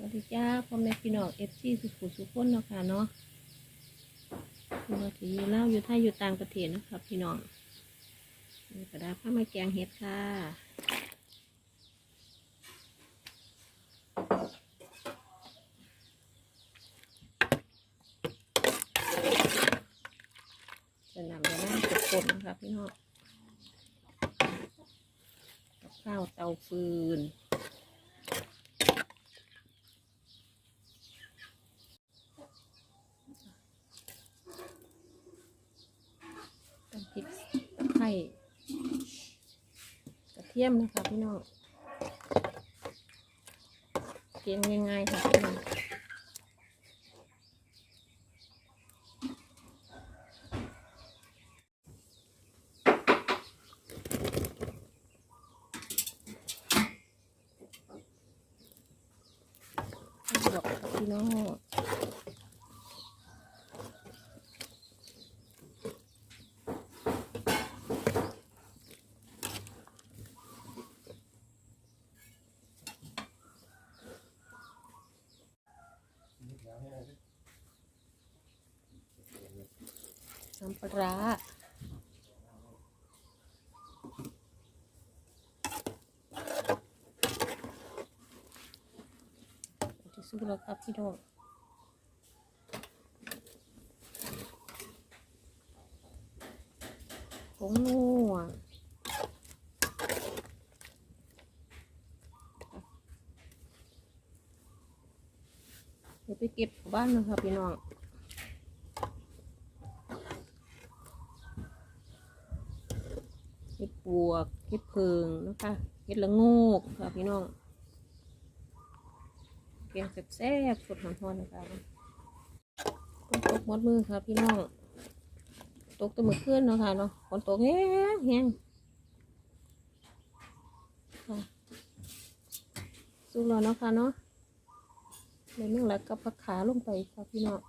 สวัสดีจ้าพ่อแม่พี่น้องเอฟซีสุขุสุขคนเนาะค่ะเนาะคุณาที่อยู่เล่าอยู่ไทยอยู่ต่างประเทศนะครับพี่น้องนี่กระดาษผ้ามาแกงเห็ดค่ะจะนำไปนั่งกดกดนะครับพี่น้องกับข้าวเตาฟืน ตำพริกตะ ไคร้กระเทียมนะคะพี่น้องเกียงง่ายๆค่ะพี่น้องบอกพี่น้อง น้ำปลาร้าที่สุดแล้วครับพี่น้องผงนัวเดี๋ยวไปเก็บบ้านนะครับพี่น้อง เห็ดปวกเห็ดเพิงนะคะเห็ดละโงกค่ะพี่น้องเกียงแซ่บๆสดหอมๆนะคะฝนตกมดมือค่ะพี่น้อง ตกตัวมือขึ้นเนาะค่ะเนาะฝนตกแห้งแห้งค่ะสุกแล้วเนาะค่ะเนาะเดี๋ยวนึ่งแล้วก็พักขาลงไปค่ะพี่น้อง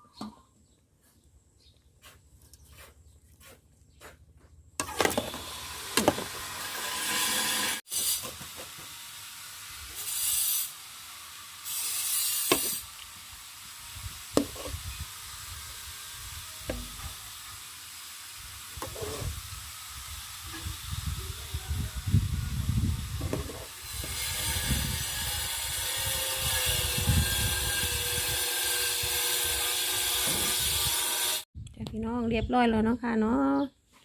พี่น้องเรียบร้อยแล้วเนาะค่ะเนาะ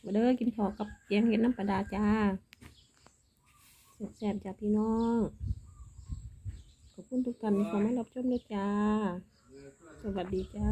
มาเด้อกินข้าวกับแกงเห็ดน้ำปลาดาจ้าแซ่บๆจ้าพี่น้อง ขอบคุณทุกท่านที่เข้ามารับชมด้วยจ้า สวัสดีจ้า